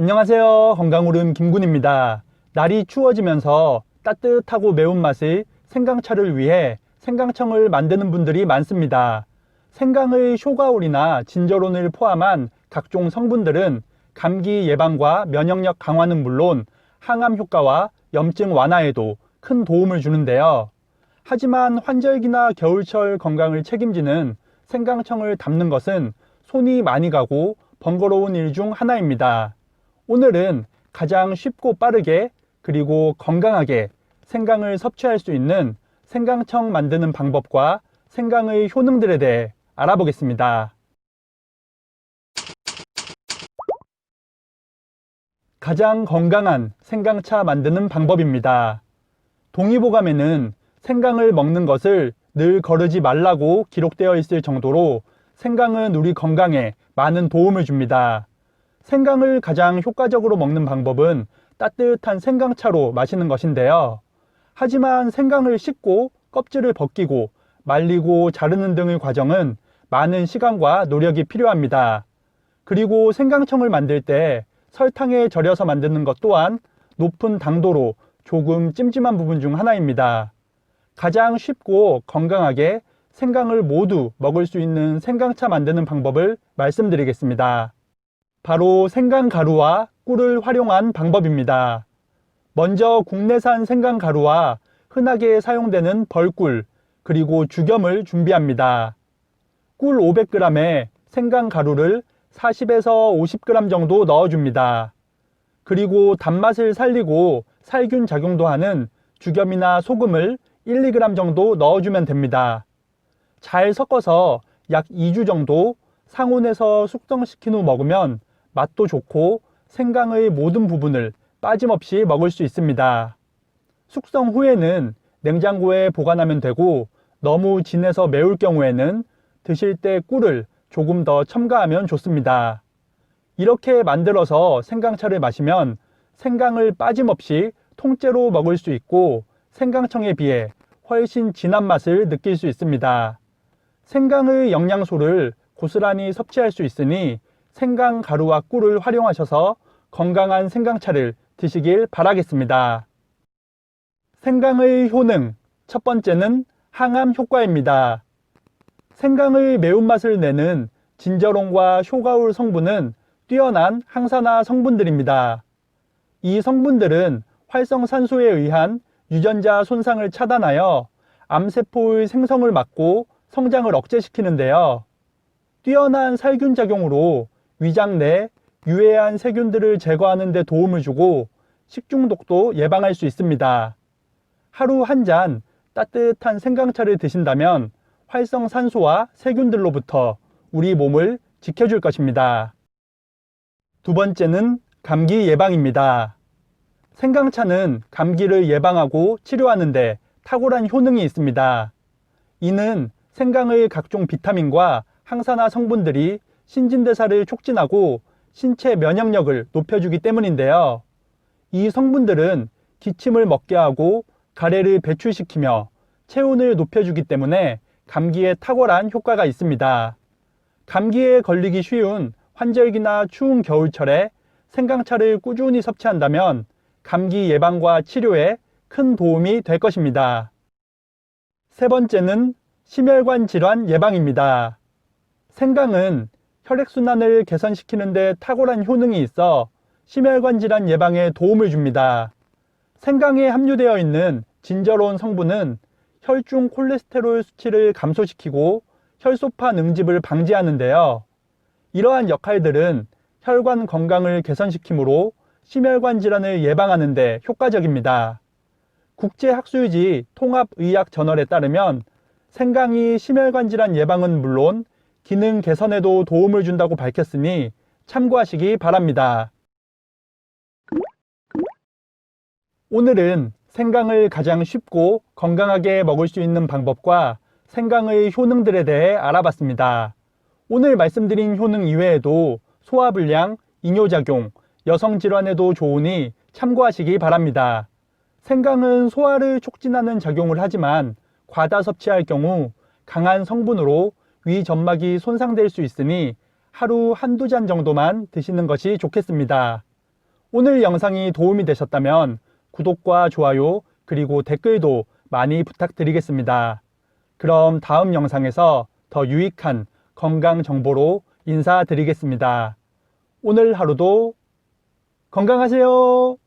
안녕하세요. 건강오름 김군입니다. 날이 추워지면서 따뜻하고 매운맛의 생강차를 위해 생강청을 만드는 분들이 많습니다. 생강의 쇼가올이나 진저론을 포함한 각종 성분들은 감기 예방과 면역력 강화는 물론 항암 효과와 염증 완화에도 큰 도움을 주는데요. 하지만 환절기나 겨울철 건강을 책임지는 생강청을 담는 것은 손이 많이 가고 번거로운 일 중 하나입니다. 오늘은 가장 쉽고 빠르게 그리고 건강하게 생강을 섭취할 수 있는 생강청 만드는 방법과 생강의 효능들에 대해 알아보겠습니다. 가장 건강한 생강차 만드는 방법입니다. 동의보감에는 생강을 먹는 것을 늘 거르지 말라고 기록되어 있을 정도로 생강은 우리 건강에 많은 도움을 줍니다. 생강을 가장 효과적으로 먹는 방법은 따뜻한 생강차로 마시는 것인데요. 하지만 생강을 씻고 껍질을 벗기고 말리고 자르는 등의 과정은 많은 시간과 노력이 필요합니다. 그리고 생강청을 만들 때 설탕에 절여서 만드는 것 또한 높은 당도로 조금 찜찜한 부분 중 하나입니다. 가장 쉽고 건강하게 생강을 모두 먹을 수 있는 생강차 만드는 방법을 말씀드리겠습니다. 바로 생강 가루와 꿀을 활용한 방법입니다. 먼저 국내산 생강 가루와 흔하게 사용되는 벌꿀, 그리고 죽염을 준비합니다. 꿀 500g에 생강 가루를 40에서 50g 정도 넣어줍니다. 그리고 단맛을 살리고 살균 작용도 하는 죽염이나 소금을 1, 2g 정도 넣어주면 됩니다. 잘 섞어서 약 2주 정도 상온에서 숙성시킨 후 먹으면 맛도 좋고 생강의 모든 부분을 빠짐없이 먹을 수 있습니다. 숙성 후에는 냉장고에 보관하면 되고 너무 진해서 매울 경우에는 드실 때 꿀을 조금 더 첨가하면 좋습니다. 이렇게 만들어서 생강차를 마시면 생강을 빠짐없이 통째로 먹을 수 있고 생강청에 비해 훨씬 진한 맛을 느낄 수 있습니다. 생강의 영양소를 고스란히 섭취할 수 있으니 생강 가루와 꿀을 활용하셔서 건강한 생강차를 드시길 바라겠습니다. 생강의 효능 첫 번째는 항암 효과입니다. 생강의 매운맛을 내는 진저론과 쇼가울 성분은 뛰어난 항산화 성분들입니다. 이 성분들은 활성산소에 의한 유전자 손상을 차단하여 암세포의 생성을 막고 성장을 억제시키는데요. 뛰어난 살균 작용으로 위장 내 유해한 세균들을 제거하는 데 도움을 주고 식중독도 예방할 수 있습니다. 하루 한 잔 따뜻한 생강차를 드신다면 활성산소와 세균들로부터 우리 몸을 지켜줄 것입니다. 두 번째는 감기 예방입니다. 생강차는 감기를 예방하고 치료하는데 탁월한 효능이 있습니다. 이는 생강의 각종 비타민과 항산화 성분들이 신진대사를 촉진하고 신체 면역력을 높여주기 때문인데요. 이 성분들은 기침을 먹게 하고 가래를 배출시키며 체온을 높여주기 때문에 감기에 탁월한 효과가 있습니다. 감기에 걸리기 쉬운 환절기나 추운 겨울철에 생강차를 꾸준히 섭취한다면 감기 예방과 치료에 큰 도움이 될 것입니다. 세 번째는 심혈관 질환 예방입니다. 생강은 혈액순환을 개선시키는데 탁월한 효능이 있어 심혈관 질환 예방에 도움을 줍니다. 생강에 함유되어 있는 진저론 성분은 혈중 콜레스테롤 수치를 감소시키고 혈소파 능집을 방지하는데요. 이러한 역할들은 혈관 건강을 개선시키므로 심혈관 질환을 예방하는 데 효과적입니다. 국제학술지 통합의학 저널에 따르면 생강이 심혈관 질환 예방은 물론 기능 개선에도 도움을 준다고 밝혔으니 참고하시기 바랍니다. 오늘은 생강을 가장 쉽고 건강하게 먹을 수 있는 방법과 생강의 효능들에 대해 알아봤습니다. 오늘 말씀드린 효능 이외에도 소화불량, 이뇨작용, 여성질환에도 좋으니 참고하시기 바랍니다. 생강은 소화를 촉진하는 작용을 하지만 과다 섭취할 경우 강한 성분으로 위 점막이 손상될 수 있으니 하루 한두 잔 정도만 드시는 것이 좋겠습니다. 오늘 영상이 도움이 되셨다면 구독과 좋아요 그리고 댓글도 많이 부탁드리겠습니다. 그럼 다음 영상에서 더 유익한 건강 정보로 인사드리겠습니다. 오늘 하루도 건강하세요.